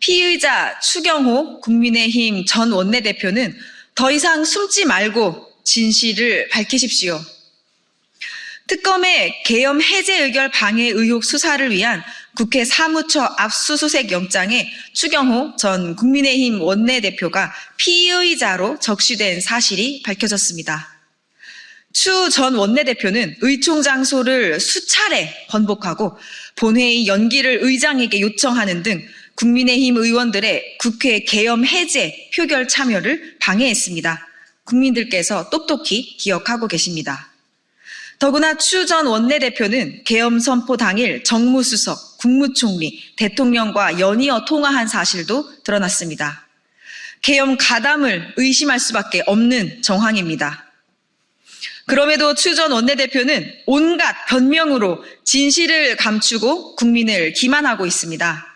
피의자 추경호 국민의힘 전 원내대표는 더 이상 숨지 말고 진실을 밝히십시오. 특검의 계엄 해제 의결 방해 의혹 수사를 위한 국회 사무처 압수수색 영장에 추경호 전 국민의힘 원내대표가 피의자로 적시된 사실이 밝혀졌습니다. 추 전 원내대표는 의총 장소를 수차례 번복하고 본회의 연기를 의장에게 요청하는 등 국민의힘 의원들의 국회 계엄 해제 표결 참여를 방해했습니다. 국민들께서 똑똑히 기억하고 계십니다. 더구나 추 전 원내대표는 계엄 선포 당일 정무수석, 국무총리, 대통령과 연이어 통화한 사실도 드러났습니다. 계엄 가담을 의심할 수밖에 없는 정황입니다. 그럼에도 추 전 원내대표는 온갖 변명으로 진실을 감추고 국민을 기만하고 있습니다.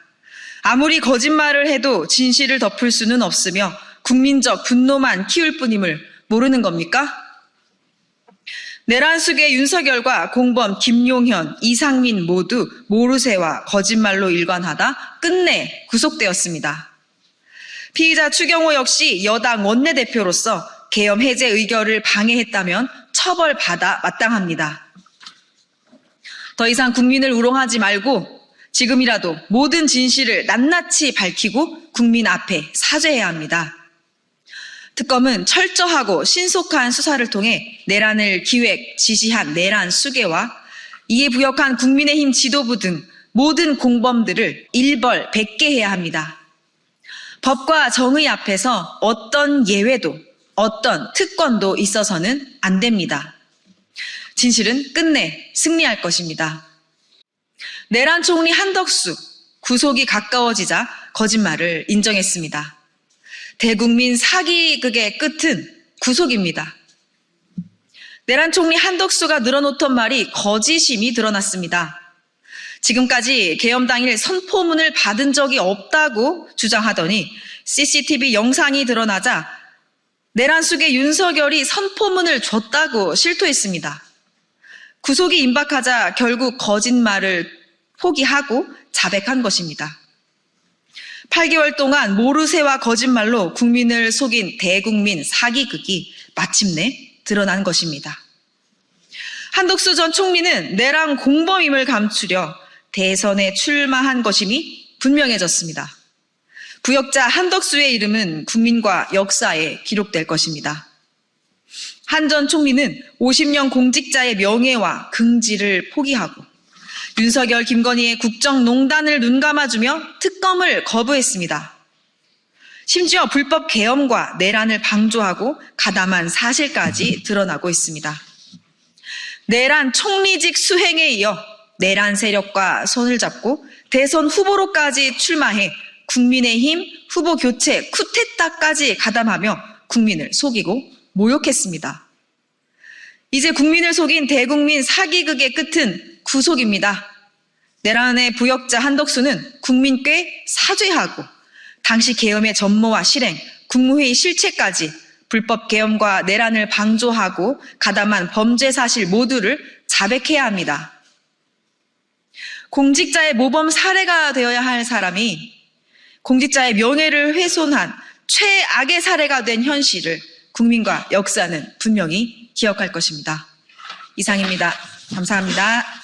아무리 거짓말을 해도 진실을 덮을 수는 없으며 국민적 분노만 키울 뿐임을 모르는 겁니까? 내란 속의 윤석열과 공범 김용현, 이상민 모두 모르쇠와 거짓말로 일관하다 끝내 구속되었습니다. 피의자 추경호 역시 여당 원내대표로서 계엄 해제 의결을 방해했다면 처벌받아 마땅합니다. 더 이상 국민을 우롱하지 말고 지금이라도 모든 진실을 낱낱이 밝히고 국민 앞에 사죄해야 합니다. 특검은 철저하고 신속한 수사를 통해 내란을 기획, 지시한 내란 수계와 이에 부역한 국민의힘 지도부 등 모든 공범들을 일벌 백계해야 합니다. 법과 정의 앞에서 어떤 예외도 어떤 특권도 있어서는 안 됩니다. 진실은 끝내 승리할 것입니다. 내란 총리 한덕수 구속이 가까워지자 거짓말을 인정했습니다. 대국민 사기극의 끝은 구속입니다. 내란 총리 한덕수가 늘어놓던 말이 거짓임이 드러났습니다. 지금까지 계엄 당일 선포문을 받은 적이 없다고 주장하더니 CCTV 영상이 드러나자 내란 속의 윤석열이 선포문을 줬다고 실토했습니다. 구속이 임박하자 결국 거짓말을 포기하고 자백한 것입니다. 8개월 동안 모르쇠와 거짓말로 국민을 속인 대국민 사기극이 마침내 드러난 것입니다. 한덕수 전 총리는 내란 공범임을 감추려 대선에 출마한 것임이 분명해졌습니다. 부역자 한덕수의 이름은 국민과 역사에 기록될 것입니다. 한 전 총리는 50년 공직자의 명예와 긍지를 포기하고 윤석열, 김건희의 국정농단을 눈감아주며 특검을 거부했습니다. 심지어 불법 계엄과 내란을 방조하고 가담한 사실까지 드러나고 있습니다. 내란 총리직 수행에 이어 내란 세력과 손을 잡고 대선 후보로까지 출마해 국민의힘 후보 교체 쿠데타까지 가담하며 국민을 속이고 모욕했습니다. 이제 국민을 속인 대국민 사기극의 끝은 구속입니다. 내란의 부역자 한덕수는 국민께 사죄하고 당시 계엄의 전모와 실행, 국무회의 실체까지 불법 계엄과 내란을 방조하고 가담한 범죄 사실 모두를 자백해야 합니다. 공직자의 모범 사례가 되어야 할 사람이 공직자의 명예를 훼손한 최악의 사례가 된 현실을 국민과 역사는 분명히 기억할 것입니다. 이상입니다. 감사합니다.